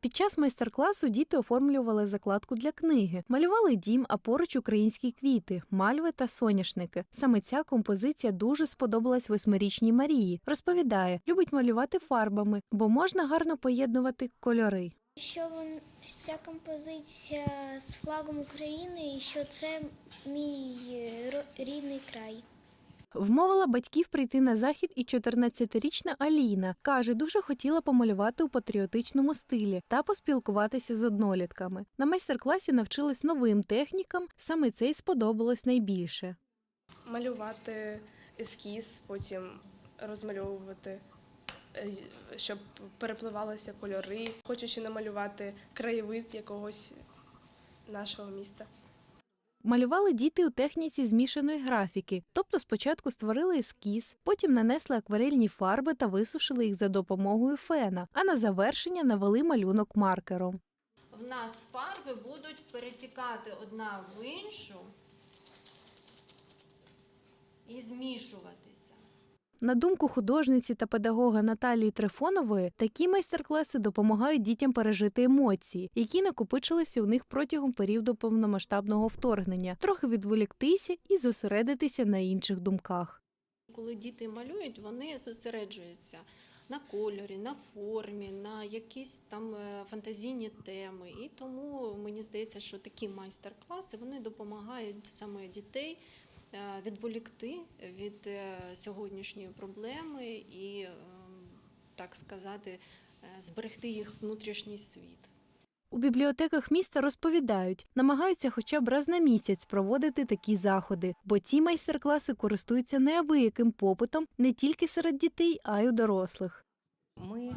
Під час майстер-класу діти оформлювали закладку для книги, малювали дім, а поруч українські квіти, мальви та соняшники. Саме ця композиція дуже сподобалась восьмирічній Марії. Розповідає, любить малювати фарбами, бо можна гарно поєднувати кольори. Що вон ця композиція з флагом України і що це мій е, рідний край. Вмовила батьків прийти на захід і 14-річна Аліна. Каже, дуже хотіла помалювати у патріотичному стилі та поспілкуватися з однолітками. На майстер-класі навчились новим технікам, саме це й сподобалось найбільше. малювати ескіз, потім розмальовувати, е, щоб перепливалися кольори. Хочу ще намалювати краєвид якогось нашого міста. Малювали діти у техніці змішаної графіки, тобто спочатку створили ескіз, потім нанесли акварельні фарби та висушили їх за допомогою фена, а на завершення навели малюнок маркером. в нас фарби будуть перетікати одна в іншу і змішуватися. На думку художниці та педагога Наталії Трифонової, такі майстер-класи допомагають дітям пережити емоції, які накопичилися у них протягом періоду повномасштабного вторгнення, трохи відволіктися і зосередитися на інших думках. Коли діти малюють, вони зосереджуються на кольорі, на формі, на якісь там е, фантазійні теми. І тому мені здається, що такі майстер-класи вони допомагають саме дітей відволікти від е, сьогоднішньої проблеми і, е, так сказати, е, зберегти їх внутрішній світ. У бібліотеках міста розповідають, намагаються хоча б раз на місяць проводити такі заходи, бо ці майстер-класи користуються неабияким попитом не тільки серед дітей, а й у дорослих. Мы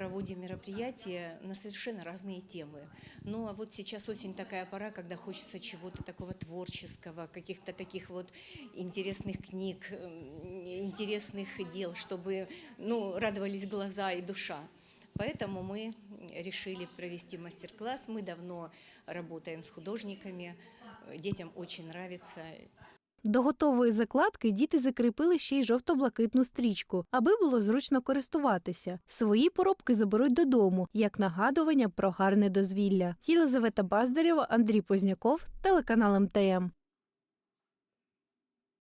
проводим мероприятия на совершенно разные темы. Ну а вот сейчас осень такая пора, когда хочется чего-то такого творческого, каких-то таких вот интересных книг, м, интересных дел, чтобы ну, радовались глаза и душа. Поэтому мы решили провести мастер-класс. Мы давно работаем с художниками, детям очень нравится. До готової закладки діти закріпили ще й жовто-блакитну стрічку, аби було зручно користуватися. Свої поробки заберуть додому, як нагадування про гарне дозвілля. Єлизавета Баздарєва, Андрій Позняков, телеканал МТМ.